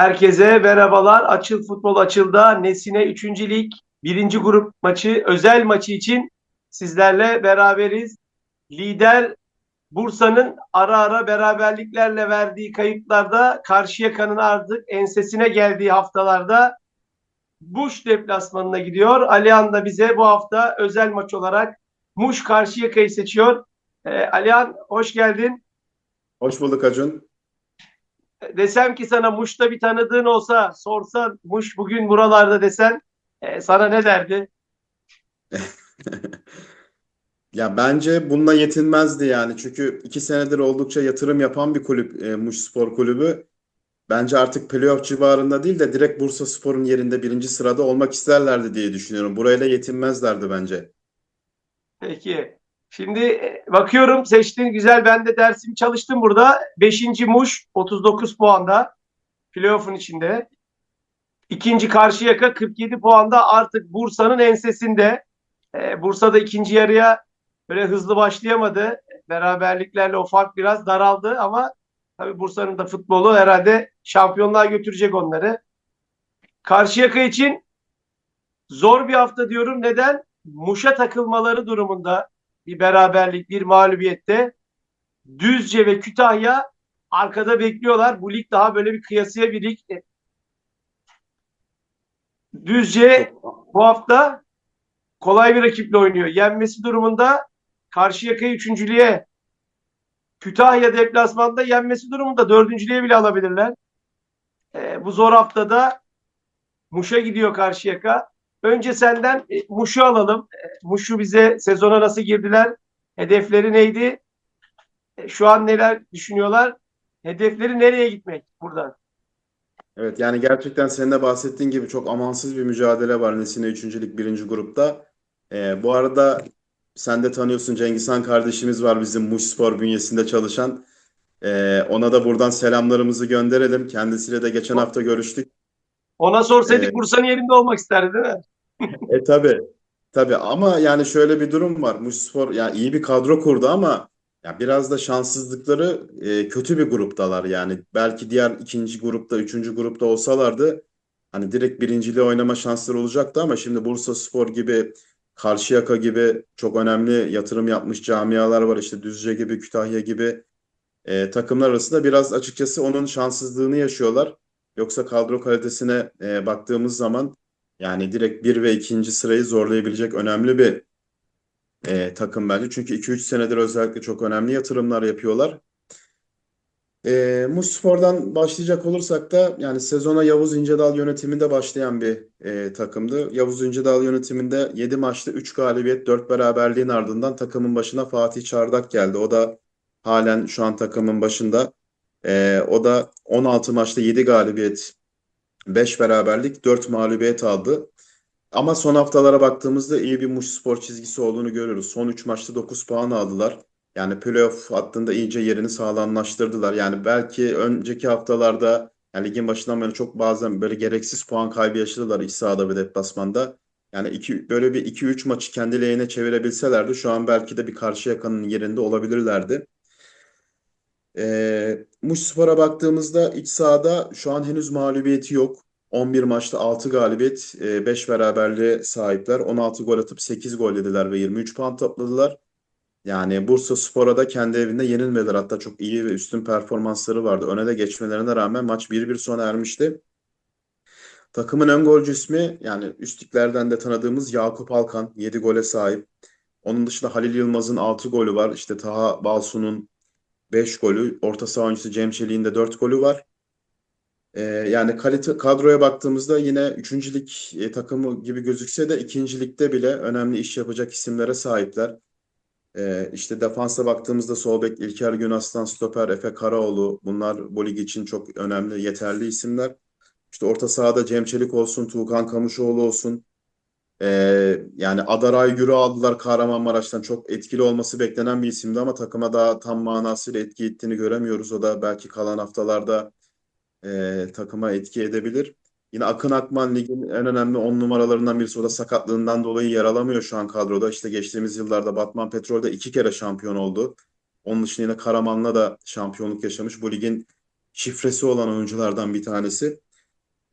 Herkese merhabalar. Açıl Futbol Açıl'da Nesine 3. Lig 1. grup maçı, özel maçı için sizlerle beraberiz. Lider Bursa'nın ara ara beraberliklerle verdiği kayıplarda Karşıyaka'nın artık ensesine geldiği haftalarda Muş deplasmanına gidiyor. Alihan da bize bu hafta özel maç olarak Muş Karşıyaka'yı seçiyor. Ee, Alihan hoş geldin. Hoş bulduk Acun. Desem ki sana Muş'ta bir tanıdığın olsa sorsan Muş bugün buralarda desen e, sana ne derdi? Ya bence bununla yetinmezdi yani. Çünkü iki senedir oldukça yatırım yapan bir kulüp e, Muş Spor Kulübü. Bence artık playoff civarında değil de direkt Bursa Spor'un yerinde birinci sırada olmak isterlerdi diye düşünüyorum. Burayla yetinmezlerdi bence. Peki. Şimdi e, bakıyorum seçtiğin güzel ben de dersimi çalıştım burada. Beşinci Muş 39 puanda playoff'un içinde. İkinci Karşıyaka 47 puanda artık Bursa'nın ensesinde. E, Bursa'da ikinci yarıya böyle hızlı başlayamadı. Beraberliklerle o fark biraz daraldı ama tabii Bursa'nın da futbolu herhalde şampiyonluğa götürecek onları. Karşıyaka için zor bir hafta diyorum. Neden? Muş'a takılmaları durumunda bir beraberlik, bir mağlubiyette Düzce ve Kütahya arkada bekliyorlar. Bu lig daha böyle bir kıyasıya bir lig. Düzce bu hafta kolay bir rakiple oynuyor. Yenmesi durumunda Karşıyaka'yı üçüncülüğe Kütahya deplasmanda yenmesi durumunda dördüncülüğe bile alabilirler. E, bu zor haftada Muş'a gidiyor Karşıyaka. Önce senden e, Muş'u alalım. E, Muş'u bize sezona nasıl girdiler? Hedefleri neydi? E, şu an neler düşünüyorlar? Hedefleri nereye gitmek buradan? Evet yani gerçekten senin de bahsettiğin gibi çok amansız bir mücadele var Nesine 3. Lig 1. grupta. E, bu arada sen de tanıyorsun Cengizhan kardeşimiz var bizim Muş Spor bünyesinde çalışan. E, ona da buradan selamlarımızı gönderelim. Kendisiyle de geçen hafta görüştük. Ona sorsaydık Evet. Bursa'nın yerinde olmak isterdi değil mi? E tabii. Tabii ama yani şöyle bir durum var. Muşspor yani iyi bir kadro kurdu ama ya biraz da şanssızlıkları e, kötü bir gruptalar yani. Belki diğer ikinci grupta, üçüncü grupta olsalardı hani direkt birinciliği oynama şansları olacaktı ama şimdi Bursaspor gibi, Karşıyaka gibi çok önemli yatırım yapmış camialar var. İşte Düzce gibi, Kütahya gibi e, takımlar arasında biraz açıkçası onun şanssızlığını yaşıyorlar. Yoksa kadro kalitesine e, baktığımız zaman yani direkt bir ve ikinci sırayı zorlayabilecek önemli bir e, takım bence. Çünkü 2-3 senedir özellikle çok önemli yatırımlar yapıyorlar. E, Muşspor'dan başlayacak olursak da yani sezona Yavuz İncedal yönetiminde başlayan bir e, takımdı. Yavuz İncedal yönetiminde 7 maçta 3 galibiyet 4 beraberliğin ardından takımın başına Fatih Çardak geldi. O da halen şu an takımın başında. E, o da 16 maçta 7 galibiyet 5 beraberlik 4 mağlubiyet aldı. Ama son haftalara baktığımızda iyi bir Muş Spor çizgisi olduğunu görüyoruz. Son 3 maçta 9 puan aldılar. Yani playoff hattında iyice yerini sağlamlaştırdılar. Yani belki önceki haftalarda yani ligin başından beri çok bazen böyle gereksiz puan kaybı yaşadılar iç sahada ve deplasmanda. Yani iki, böyle bir 2-3 maçı kendi lehine çevirebilselerdi şu an belki de bir Karşıyaka'nın yerinde olabilirlerdi. Ee, Muşspor'a baktığımızda iç sahada şu an henüz mağlubiyeti yok. 11 maçta 6 galibiyet, 5 beraberliğe sahipler. 16 gol atıp 8 gol yediler ve 23 puan topladılar. Yani Bursaspor'a da kendi evinde yenilmediler. Hatta çok iyi ve üstün performansları vardı. Öne de geçmelerine rağmen maç 1-1 sona ermişti. Takımın ön golcü ismi yani üstlüklerden de tanıdığımız Yakup Alkan 7 gole sahip. Onun dışında Halil Yılmaz'ın 6 golü var. İşte Taha Balsu'nun 5 golü, orta saha oyuncusu Cem Çelik'in de 4 golü var. Ee, yani kalite kadroya baktığımızda yine üçüncülük e, takımı gibi gözükse de ikincilikte bile önemli iş yapacak isimlere sahipler. Ee, işte defansa baktığımızda sol bek İlker Günaslan, stoper Efe Karaoğlu bunlar bu lig için çok önemli, yeterli isimler. İşte orta sahada Cem Çelik olsun, Tuğkan Kamışoğlu olsun. Ee, yani Adaray Gür'ü aldılar Kahramanmaraş'tan. Çok etkili olması beklenen bir isimdi ama takıma daha tam manasıyla etki ettiğini göremiyoruz. O da belki kalan haftalarda e, takıma etki edebilir. Yine Akın Akman ligin en önemli 10 numaralarından birisi. O da sakatlığından dolayı yer alamıyor şu an kadroda. İşte geçtiğimiz yıllarda Batman Petrol'de iki kere şampiyon oldu. Onun dışında yine Karaman'la da şampiyonluk yaşamış. Bu ligin şifresi olan oyunculardan bir tanesi.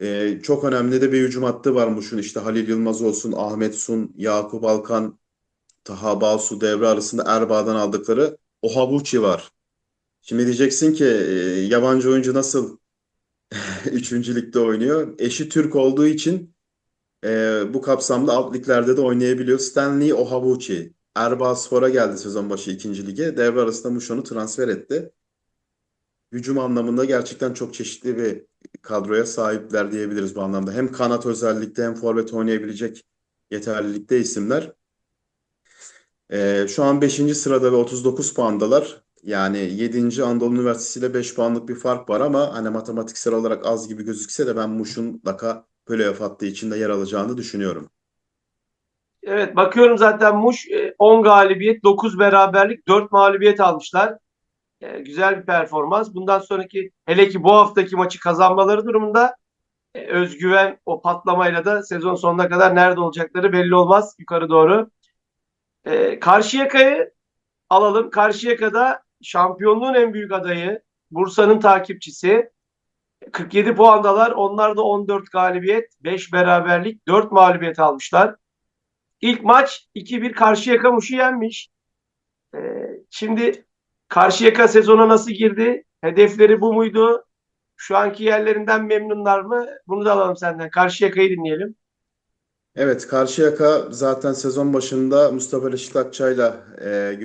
Ee, çok önemli de bir hücum hattı var Muş'un. İşte Halil Yılmaz olsun, Ahmet Sun, Yakup Alkan, Taha Balsu devre arasında Erbaa'dan aldıkları Ohabuchi var. Şimdi diyeceksin ki e, yabancı oyuncu nasıl üçüncü ligde oynuyor? Eşi Türk olduğu için e, bu kapsamda alt liglerde de oynayabiliyor. Stanley Ohabuchi. Erbaaspor'a geldi sezon başı ikinci lige. Devre arasında Muş onu transfer etti. Hücum anlamında gerçekten çok çeşitli bir kadroya sahipler diyebiliriz bu anlamda. Hem kanat özellikle hem forvet oynayabilecek yeterlilikte isimler. Ee, şu an 5. sırada ve 39 puandalar. Yani 7. Anadolu Üniversitesi ile 5 puanlık bir fark var ama hani matematiksel olarak az gibi gözükse de ben Muş'un mutlaka playoff hattı içinde yer alacağını düşünüyorum. Evet bakıyorum zaten Muş e, 10 galibiyet, 9 beraberlik, 4 mağlubiyet almışlar. E, Güzel bir performans. Bundan sonraki hele ki bu haftaki maçı kazanmaları durumunda e, özgüven o patlamayla da sezon sonuna kadar nerede olacakları belli olmaz yukarı doğru. E, Karşıyaka'yı alalım. Karşıyaka'da şampiyonluğun en büyük adayı, Bursa'nın takipçisi. 47 puandalar. Onlar da 14 galibiyet, 5 beraberlik, 4 mağlubiyet almışlar. İlk maç 2-1 Karşıyaka Muş'u yenmiş. Ee, şimdi Karşıyaka sezona nasıl girdi? Hedefleri bu muydu? Şu anki yerlerinden memnunlar mı? Bunu da alalım senden. Karşıyaka'yı dinleyelim. Evet, Karşıyaka zaten sezon başında Mustafa Reşit Akçay'la e,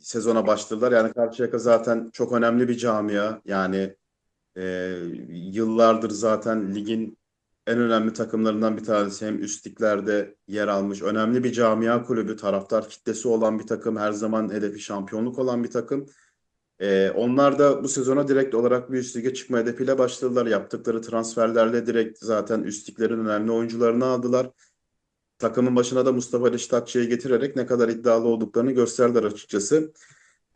sezona başladılar. Yani Karşıyaka zaten çok önemli bir camia. Yani e, yıllardır zaten ligin en önemli takımlarından bir tanesi. Hem üst liglerde yer almış. Önemli bir camia kulübü, taraftar kitlesi olan bir takım. Her zaman hedefi şampiyonluk olan bir takım. E, onlar da bu sezona direkt olarak bir üst lige çıkma hedefiyle başladılar. Yaptıkları transferlerle direkt zaten üst liglerin önemli oyuncularını aldılar. Takımın başına da Mustafa Reşit getirerek ne kadar iddialı olduklarını gösterdiler açıkçası.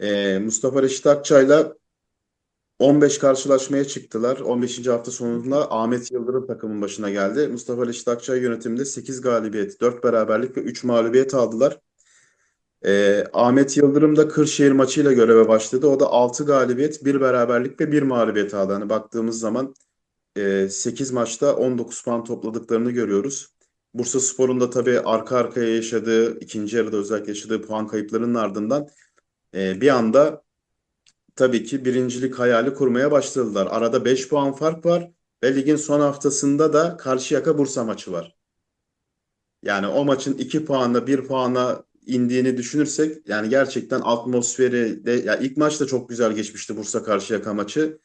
Ee, Mustafa Reşit 15 karşılaşmaya çıktılar. 15. hafta sonunda Ahmet Yıldırım takımın başına geldi. Mustafa Reşit Akçay yönetiminde 8 galibiyet, 4 beraberlik ve 3 mağlubiyet aldılar. Ee, Ahmet Yıldırım da Kırşehir maçıyla göreve başladı. O da 6 galibiyet, 1 beraberlik ve 1 mağlubiyet aldı. Hani baktığımız zaman e, 8 maçta 19 puan topladıklarını görüyoruz. Bursa Spor'un da tabii arka arkaya yaşadığı, ikinci yarıda özellikle yaşadığı puan kayıplarının ardından e, bir anda tabii ki birincilik hayali kurmaya başladılar. Arada 5 puan fark var ve ligin son haftasında da Karşıyaka Bursa maçı var. Yani o maçın 2 puanla 1 puana indiğini düşünürsek yani gerçekten atmosferi de ya ilk maç da çok güzel geçmişti Bursa Karşıyaka maçı.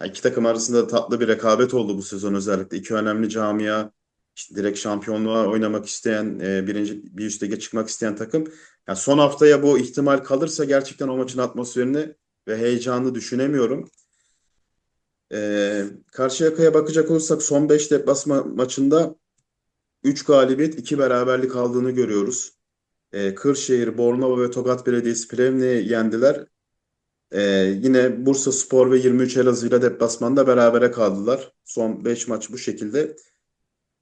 Ya iki takım arasında da tatlı bir rekabet oldu bu sezon özellikle. İki önemli camia işte direkt şampiyonluğa oynamak isteyen, e, birinci bir üst çıkmak isteyen takım. Yani son haftaya bu ihtimal kalırsa gerçekten o maçın atmosferini ve heyecanını düşünemiyorum. E, Karşıyaka'ya bakacak olursak son 5 deplasman maçında 3 galibiyet, 2 beraberlik aldığını görüyoruz. E, Kırşehir, Bornova ve Tokat Belediyesi Plevne'yi yendiler. E, yine Bursa Spor ve 23 Elazığ ile deplasmanda berabere kaldılar. Son 5 maç bu şekilde.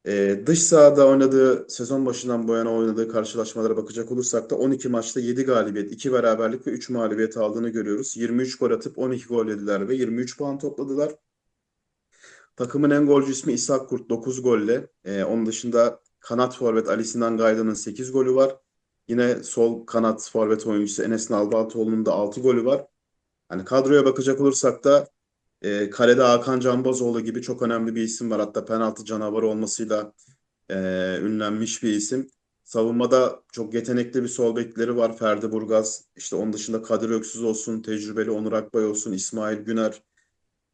Ee, dış sahada oynadığı sezon başından bu yana oynadığı karşılaşmalara bakacak olursak da 12 maçta 7 galibiyet, 2 beraberlik ve 3 mağlubiyet aldığını görüyoruz. 23 gol atıp 12 gol yediler ve 23 puan topladılar. Takımın en golcü ismi İshak Kurt 9 golle. Ee, onun dışında kanat forvet Ali Sinan Gayda'nın 8 golü var. Yine sol kanat forvet oyuncusu Enes Nalbantoğlu'nun da 6 golü var. Hani kadroya bakacak olursak da e, kalede Hakan Canbazoğlu gibi çok önemli bir isim var. Hatta penaltı canavarı olmasıyla e, ünlenmiş bir isim. Savunmada çok yetenekli bir sol bekleri var. Ferdi Burgaz, işte onun dışında Kadir Öksüz olsun, tecrübeli Onur Akbay olsun, İsmail Güner,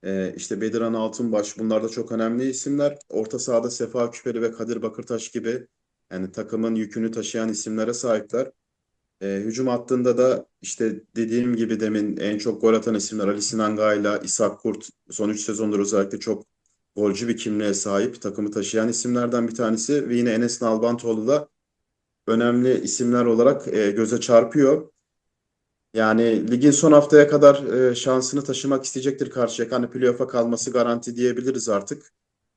e, işte Bediran Altınbaş. Bunlar da çok önemli isimler. Orta sahada Sefa Küperi ve Kadir Bakırtaş gibi yani takımın yükünü taşıyan isimlere sahipler. E, hücum hattında da işte dediğim gibi demin en çok gol atan isimler Ali Sinan Gayla, İshak Kurt son 3 sezondur özellikle çok golcü bir kimliğe sahip takımı taşıyan isimlerden bir tanesi ve yine Enes Nalbantoğlu da önemli isimler olarak e, göze çarpıyor. Yani ligin son haftaya kadar e, şansını taşımak isteyecektir Karşıyaka. Hani playoff'a kalması garanti diyebiliriz artık.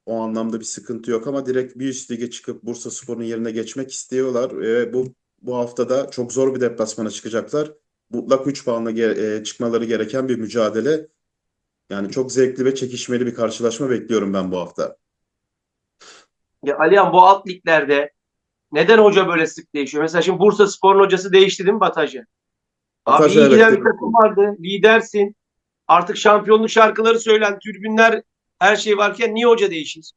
O anlamda bir sıkıntı yok ama direkt bir üst lige çıkıp Bursa Spor'un yerine geçmek istiyorlar. E, bu bu haftada çok zor bir deplasmana çıkacaklar. Mutlak 3 puanla ge- e, çıkmaları gereken bir mücadele. Yani çok zevkli ve çekişmeli bir karşılaşma bekliyorum ben bu hafta. Ya Alihan bu alt liglerde neden hoca böyle sık değişiyor? Mesela şimdi Bursa Spor'un hocası değişti değil mi Batacı? Abi iyi evet, giden bir takım vardı. Lidersin. Artık şampiyonluk şarkıları söylen, tribünler her şey varken niye hoca değişir?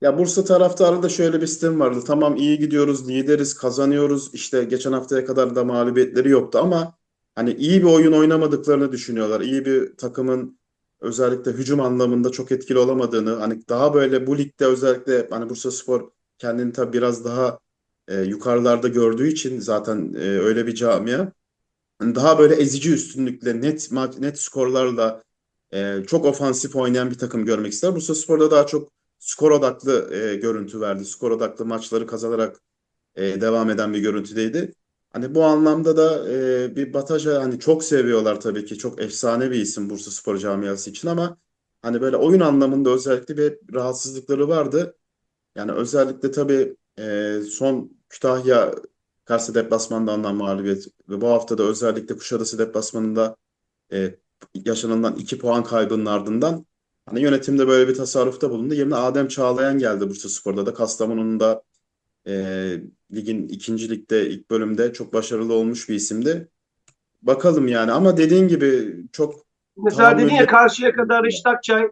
Ya Bursa taraftarı da şöyle bir sistem vardı. Tamam iyi gidiyoruz, lideriz, kazanıyoruz. İşte geçen haftaya kadar da mağlubiyetleri yoktu ama hani iyi bir oyun oynamadıklarını düşünüyorlar. İyi bir takımın özellikle hücum anlamında çok etkili olamadığını, hani daha böyle bu ligde özellikle hani Bursaspor kendini tabii biraz daha e, yukarılarda gördüğü için zaten e, öyle bir camia. Hani daha böyle ezici üstünlükle, net net skorlarla e, çok ofansif oynayan bir takım görmek ister. Bursaspor'da daha çok skor odaklı e, görüntü verdi. Skor odaklı maçları kazanarak e, devam eden bir görüntüdeydi. Hani bu anlamda da e, bir Bataja hani çok seviyorlar tabii ki. Çok efsane bir isim Bursaspor camiası için ama hani böyle oyun anlamında özellikle bir rahatsızlıkları vardı. Yani özellikle tabii e, son Kütahya Kars'ta deplasmanda alınan mağlubiyet ve bu hafta da özellikle Kuşadası deplasmanında e, yaşanılan iki puan kaybının ardından hani yönetimde böyle bir tasarrufta bulundu. Yerine Adem Çağlayan geldi Bursaspor'da da. Kastamonu'nun da e, ligin ikinci ligde ilk bölümde çok başarılı olmuş bir isimdi. Bakalım yani ama dediğin gibi çok Mesela dedin ya karşıya kadar Akçay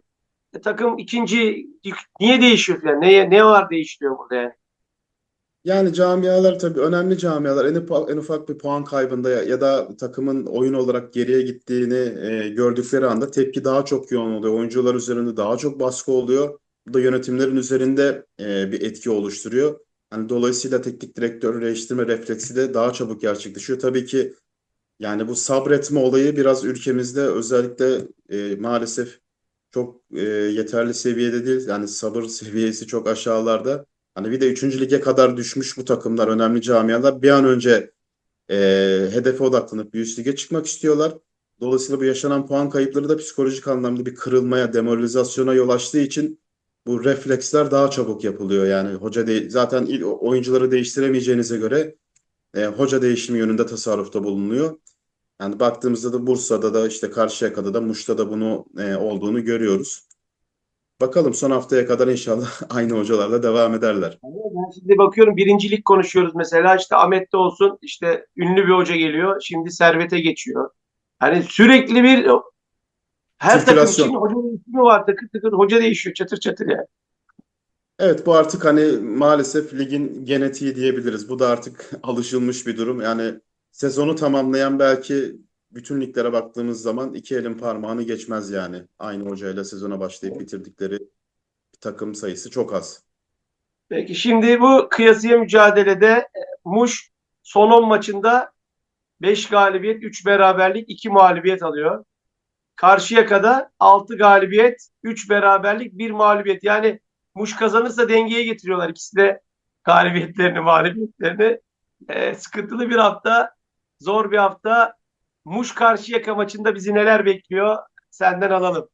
e, takım ikinci niye değişiyor yani? Neye, ne var değiştiriyor burada yani? Yani camialar tabii önemli camialar en, en ufak bir puan kaybında ya, ya da takımın oyun olarak geriye gittiğini e, gördükleri anda tepki daha çok yoğun oluyor. Oyuncular üzerinde daha çok baskı oluyor. Bu da yönetimlerin üzerinde e, bir etki oluşturuyor. Hani dolayısıyla teknik direktör değiştirme refleksi de daha çabuk gerçekleşiyor. Tabii ki yani bu sabretme olayı biraz ülkemizde özellikle e, maalesef çok e, yeterli seviyede değil. Yani sabır seviyesi çok aşağılarda. Hani bir de 3. lige kadar düşmüş bu takımlar, önemli camialar bir an önce e, hedefe odaklanıp bir üst lige çıkmak istiyorlar. Dolayısıyla bu yaşanan puan kayıpları da psikolojik anlamda bir kırılmaya, demoralizasyona yol açtığı için bu refleksler daha çabuk yapılıyor. Yani hoca de zaten oyuncuları değiştiremeyeceğinize göre e, hoca değişimi yönünde tasarrufta bulunuyor. Yani baktığımızda da Bursa'da da işte Karşıyaka'da da Muş'ta da bunu e, olduğunu görüyoruz. Bakalım son haftaya kadar inşallah aynı hocalarla devam ederler. Ben şimdi bakıyorum birincilik konuşuyoruz mesela işte Ahmet'te olsun işte ünlü bir hoca geliyor şimdi Servet'e geçiyor. Hani sürekli bir her takım için hoca değişimi var tıkır tıkır hoca değişiyor çatır çatır yani. Evet bu artık hani maalesef ligin genetiği diyebiliriz. Bu da artık alışılmış bir durum. Yani sezonu tamamlayan belki bütün liglere baktığımız zaman iki elin parmağını geçmez yani. Aynı hocayla sezona başlayıp bitirdikleri takım sayısı çok az. Peki şimdi bu kıyasıya mücadelede e, Muş son 10 maçında 5 galibiyet, 3 beraberlik, 2 mağlubiyet alıyor. Karşıyaka'da 6 galibiyet, 3 beraberlik, 1 mağlubiyet. Yani Muş kazanırsa dengeye getiriyorlar ikisi de galibiyetlerini, mağlubiyetlerini. Ee, sıkıntılı bir hafta, zor bir hafta. Muş Karşıyaka maçında bizi neler bekliyor? Senden alalım.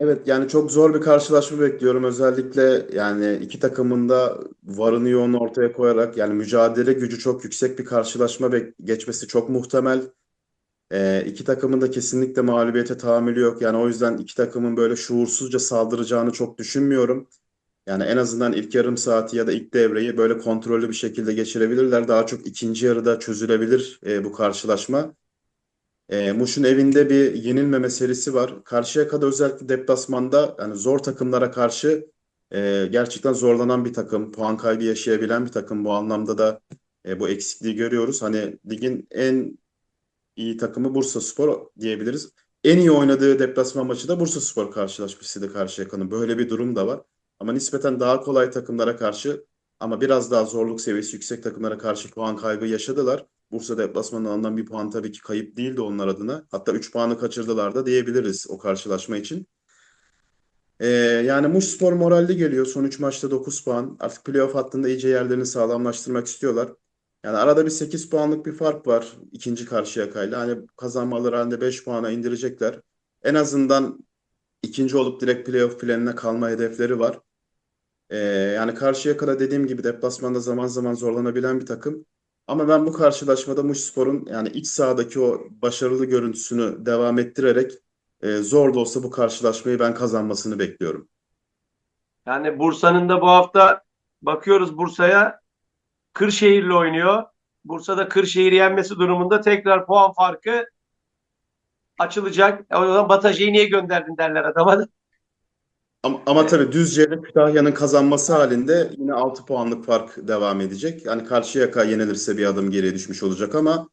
Evet yani çok zor bir karşılaşma bekliyorum. Özellikle yani iki takımın da varını yoğunu ortaya koyarak yani mücadele gücü çok yüksek bir karşılaşma geçmesi çok muhtemel. Ee, iki takımın da kesinlikle mağlubiyete tahammülü yok. Yani o yüzden iki takımın böyle şuursuzca saldıracağını çok düşünmüyorum. Yani en azından ilk yarım saati ya da ilk devreyi böyle kontrollü bir şekilde geçirebilirler. Daha çok ikinci yarıda çözülebilir e, bu karşılaşma. E, Muş'un evinde bir yenilmeme serisi var. Karşıyaka'da özellikle deplasmanda yani zor takımlara karşı e, gerçekten zorlanan bir takım. Puan kaybı yaşayabilen bir takım. Bu anlamda da e, bu eksikliği görüyoruz. Hani ligin en iyi takımı Bursaspor diyebiliriz. En iyi oynadığı deplasman maçı da Bursaspor karşılaşmasıydı Karşıyaka'nın. Böyle bir durum da var. Ama nispeten daha kolay takımlara karşı ama biraz daha zorluk seviyesi yüksek takımlara karşı puan kaybı yaşadılar. Bursa deplasmanından alınan bir puan tabii ki kayıp değildi onlar adına. Hatta 3 puanı kaçırdılar da diyebiliriz o karşılaşma için. Ee, yani Muşspor moralli geliyor. Son 3 maçta 9 puan. Artık playoff hattında iyice yerlerini sağlamlaştırmak istiyorlar. Yani arada bir 8 puanlık bir fark var ikinci Karşıyaka'yla. Hani kazanmaları halinde 5 puana indirecekler. En azından ikinci olup direkt playoff planına kalma hedefleri var. Ee, yani Karşıyaka'da dediğim gibi deplasmanda zaman zaman zorlanabilen bir takım. Ama ben bu karşılaşmada Muşspor'un yani iç sahadaki o başarılı görüntüsünü devam ettirerek e, zor da olsa bu karşılaşmayı ben kazanmasını bekliyorum. Yani Bursa'nın da bu hafta Bakıyoruz Bursa'ya. Kırşehir'le oynuyor. Bursa'da Kırşehir'i yenmesi durumunda tekrar puan farkı açılacak. O zaman Batajı'yı niye gönderdin derler adama da. Ama, ama tabii Düzce ile Kütahya'nın kazanması halinde yine 6 puanlık fark devam edecek. Yani Karşıyaka yenilirse bir adım geriye düşmüş olacak ama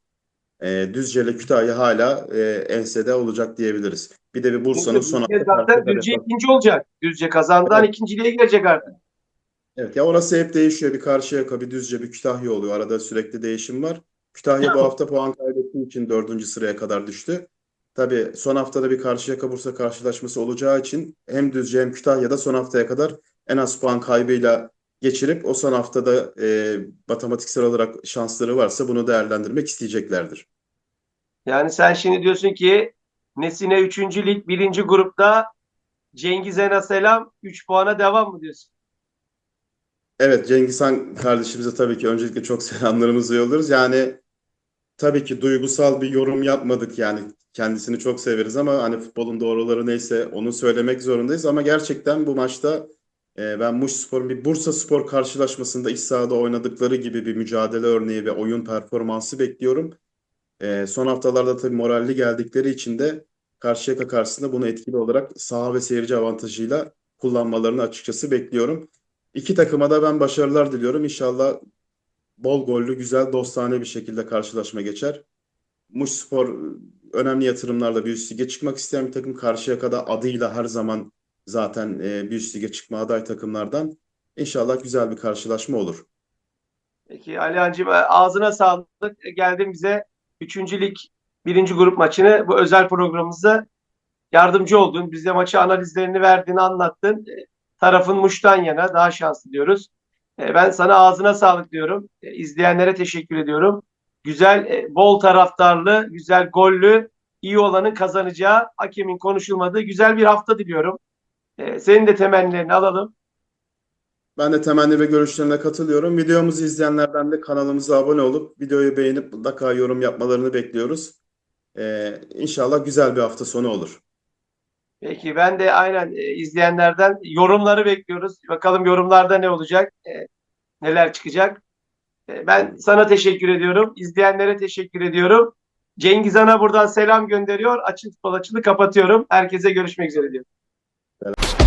e, Düzce ile Kütahya hala e, ensede olacak diyebiliriz. Bir de bir Bursa'nın son hafta zaten Düzce ikinci olacak. Düzce kazandan Evet. ikinciliğe girecek artık. Evet ya orası hep değişiyor. Bir Karşıyaka, bir Düzce, bir Kütahya oluyor. Arada sürekli değişim var. Kütahya bu hafta puan kaybettiği için dördüncü sıraya kadar düştü. Tabii son haftada bir Karşıyaka Bursa karşılaşması olacağı için hem Düzce hem Kütahya'da son haftaya kadar en az puan kaybıyla geçirip o son haftada e, matematiksel olarak şansları varsa bunu değerlendirmek isteyeceklerdir. Yani sen şimdi diyorsun ki Nesine 3. lig 1. grupta Cengiz En'a selam 3 puana devam mı diyorsun? Evet Cengiz Han kardeşimize tabii ki öncelikle çok selamlarımızı yolluyoruz. Yani tabii ki duygusal bir yorum yapmadık yani kendisini çok severiz ama hani futbolun doğruları neyse onu söylemek zorundayız. Ama gerçekten bu maçta e, ben Muşspor'un bir Bursa Spor karşılaşmasında iç sahada oynadıkları gibi bir mücadele örneği ve oyun performansı bekliyorum. E, son haftalarda tabii moralli geldikleri için de Karşıyaka karşısında bunu etkili olarak saha ve seyirci avantajıyla kullanmalarını açıkçası bekliyorum. İki takıma da ben başarılar diliyorum. İnşallah bol gollü, güzel, dostane bir şekilde karşılaşma geçer. Muşspor önemli yatırımlarla bir üst lige çıkmak isteyen bir takım. Karşıyaka'da adıyla her zaman zaten e, bir üst lige çıkma aday takımlardan. İnşallah güzel bir karşılaşma olur. Peki Alihan'cığım ağzına sağlık. Geldin bize 3. lig 1. grup maçını bu özel programımızda yardımcı oldun. Bize maçı analizlerini verdin, anlattın. E, Tarafın Muş'tan yana daha şanslı diyoruz. E, Ben sana ağzına sağlık diyorum. E, İzleyenlere teşekkür ediyorum. Güzel, e, bol taraftarlı, güzel gollü, iyi olanın kazanacağı, hakemin konuşulmadığı güzel bir hafta diliyorum. Senin de temennilerini alalım. Ben de temenni ve görüşlerine katılıyorum. Videomuzu izleyenlerden de kanalımıza abone olup videoyu beğenip mutlaka yorum yapmalarını bekliyoruz. E, İnşallah güzel bir hafta sonu olur. Peki ben de aynen e, izleyenlerden yorumları bekliyoruz. Bakalım yorumlarda ne olacak, e, neler çıkacak. E, ben sana teşekkür ediyorum. İzleyenlere teşekkür ediyorum. Cengiz Han'a buradan selam gönderiyor. Açın futbol kapatıyorum. Herkese görüşmek üzere diyorum.